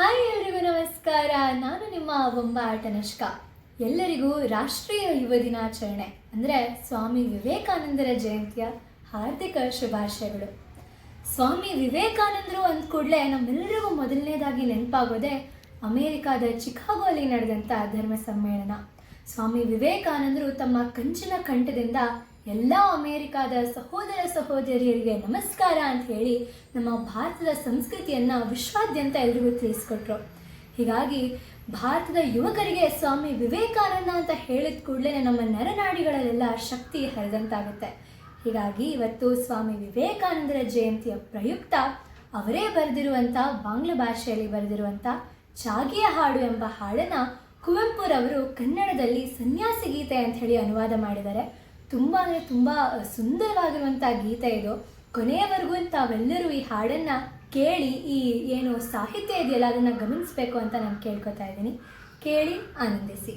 Hi ಎಲ್ರಿಗೂ ನಮಸ್ಕಾರ. ನಾನು ನಿಮ್ಮ ಬೊಂಬಾಟ ನಷ್ಕ ಎಲ್ಲರಿಗೂ ರಾಷ್ಟ್ರೀಯ ಯುವ ದಿನಾಚರಣೆ. ಅಂದರೆ ಸ್ವಾಮಿ ವಿವೇಕಾನಂದರ ಜಯಂತಿಯ ಹಾರ್ದಿಕ ಶುಭಾಶಯಗಳು. ಸ್ವಾಮಿ ವಿವೇಕಾನಂದರು ಅಂದ ಕೂಡಲೇ ನಮ್ಮೆಲ್ಲರಿಗೂ ಮೊದಲನೇದಾಗಿ ನೆನಪಾಗೋದೇ ಅಮೇರಿಕಾದ ಚಿಕಾಗೋಲಿ ನಡೆದಂಥ ಧರ್ಮ ಸಮ್ಮೇಳನ ಸ್ವಾಮಿ ವಿವೇಕಾನಂದರು ತಮ್ಮ ಕಂಚಿನ ಕಂಠದಿಂದ ಎಲ್ಲ ಅಮೇರಿಕಾದ ಸಹೋದರ ಸಹೋದರಿಯರಿಗೆ ನಮಸ್ಕಾರ ಅಂತ ಹೇಳಿ ನಮ್ಮ ಭಾರತದ ಸಂಸ್ಕೃತಿಯನ್ನು ವಿಶ್ವಾದ್ಯಂತ ಎಲ್ರಿಗೂ ತಿಳಿಸ್ಕೊಟ್ರು. ಹೀಗಾಗಿ ಭಾರತದ ಯುವಕರಿಗೆ ಸ್ವಾಮಿ ವಿವೇಕಾನಂದ ಅಂತ ಹೇಳಿದ ಕೂಡಲೇ ನಮ್ಮ ನರನಾಡಿಗಳಲ್ಲೆಲ್ಲ ಶಕ್ತಿ ಹರಿದಂತಾಗುತ್ತೆ. ಹೀಗಾಗಿ ಇವತ್ತು ಸ್ವಾಮಿ ವಿವೇಕಾನಂದರ ಜಯಂತಿಯ ಪ್ರಯುಕ್ತ ಅವರೇ ಬರೆದಿರುವಂಥ ಬಾಂಗ್ಲ ಭಾಷೆಯಲ್ಲಿ ಬರೆದಿರುವಂಥ ಚಾಗಿಯ ಹಾಡು ಎಂಬ ಹಾಡನ್ನು ಕುವೆಂಪುರವರು ಕನ್ನಡದಲ್ಲಿ ಸನ್ಯಾಸಿ ಗೀತೆ ಅಂತ ಹೇಳಿ ಅನುವಾದ ಮಾಡಿದ್ದಾರೆ. ತುಂಬ ಅಂದರೆ ತುಂಬ ಸುಂದರವಾಗಿರುವಂಥ ಗೀತೆ ಇದು. ಕೊನೆಯವರೆಗೂ ತಾವೆಲ್ಲರೂ ಈ ಹಾಡನ್ನ ಕೇಳಿ, ಈ ಏನು ಸಾಹಿತ್ಯ ಇದೆಯಲ್ಲ, ಅದನ್ನ ಗಮನಿಸಬೇಕು ಅಂತ ನಾನು ಕೇಳ್ಕೊತಾ ಇದ್ದೀನಿ. ಕೇಳಿ, ಆನಂದಿಸಿ.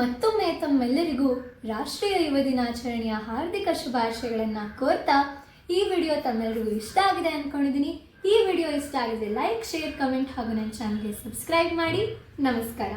ಮತ್ತೊಮ್ಮೆ ತಮ್ಮೆಲ್ಲರಿಗೂ ರಾಷ್ಟ್ರೀಯ ಯುವ ದಿನಾಚರಣೆಯ ಹಾರ್ದಿಕ ಶುಭಾಶಯಗಳನ್ನು ಕೋರ್ತಾ ಈ ವಿಡಿಯೋ ತಮ್ಮೆಲ್ಲರಿಗೂ ಇಷ್ಟ ಆಗಿದೆ ಅಂದ್ಕೊಂಡಿದ್ದೀನಿ ಈ ವಿಡಿಯೋ ಇಷ್ಟ ಆಗಿದೆ ಲೈಕ್, ಶೇರ್, ಕಮೆಂಟ್ ಹಾಗೂ ನನ್ನ ಚಾನಲ್ಗೆ ಸಬ್ಸ್ಕ್ರೈಬ್ ಮಾಡಿ. ನಮಸ್ಕಾರ.